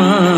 থাক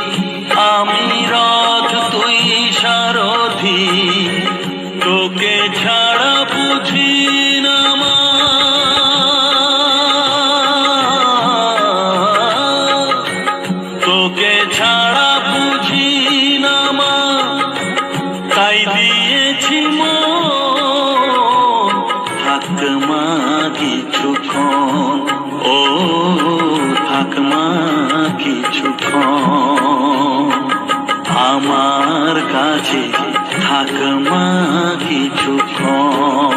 থাক মা কিছুক্ষণ ও থাকমা আমার কাছে থাক মা কিছুক্ষণ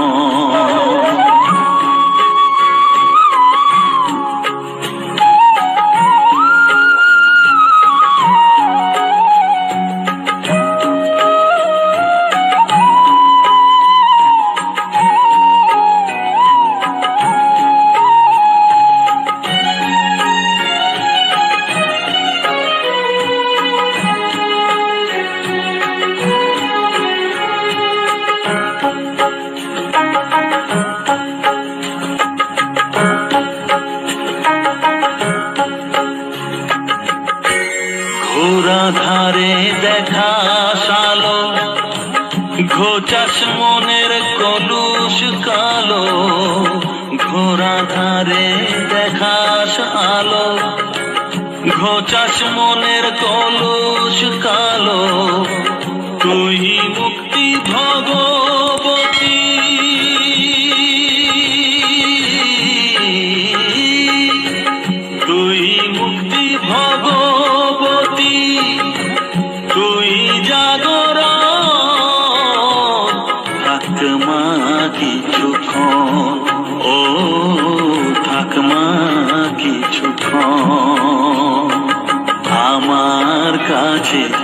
ঘোচাস মনের কলুষ কালো ঘোরা ধারে দেখাস আলো। ঘোচাস মনের কলুষ কালো, তুই মুক্তি ভগবতী থাক মা কিছুক্ষণ ও থাক মা কিছুক্ষণ আমার কাছে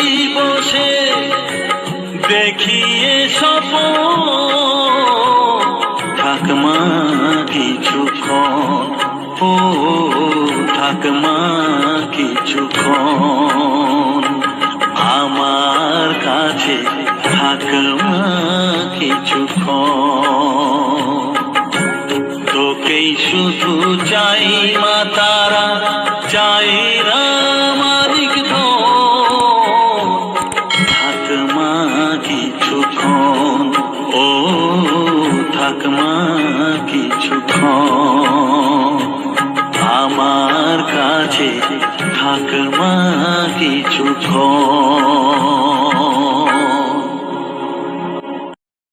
দেখিয়ে সপ থাক মা কিছুক্ষণ ও থাক মা কিছুক্ষণ আমার কাছে থাক মা কিছুক্ষণ তোকেই শুধু চাই কাছে থাক মা কিছুক্ষণ